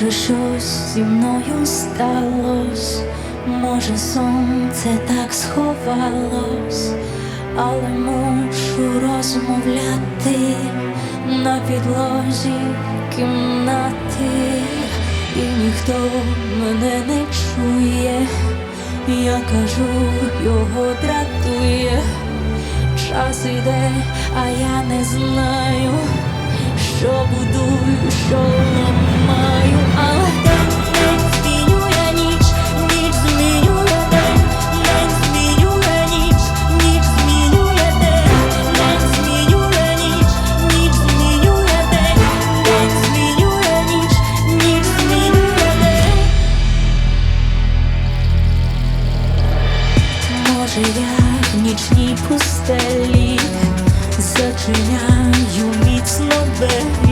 Може, щось зі мною сталось, може, сонце так сховалось, але мушу розмовляти на підлозі кімнати, і ніхто мене не чує, я кажу, його дратує, час іде, а я не знаю, що буду, що не. Oczy jak niczni pustelnik. Zaczynają mocno być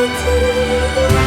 我听。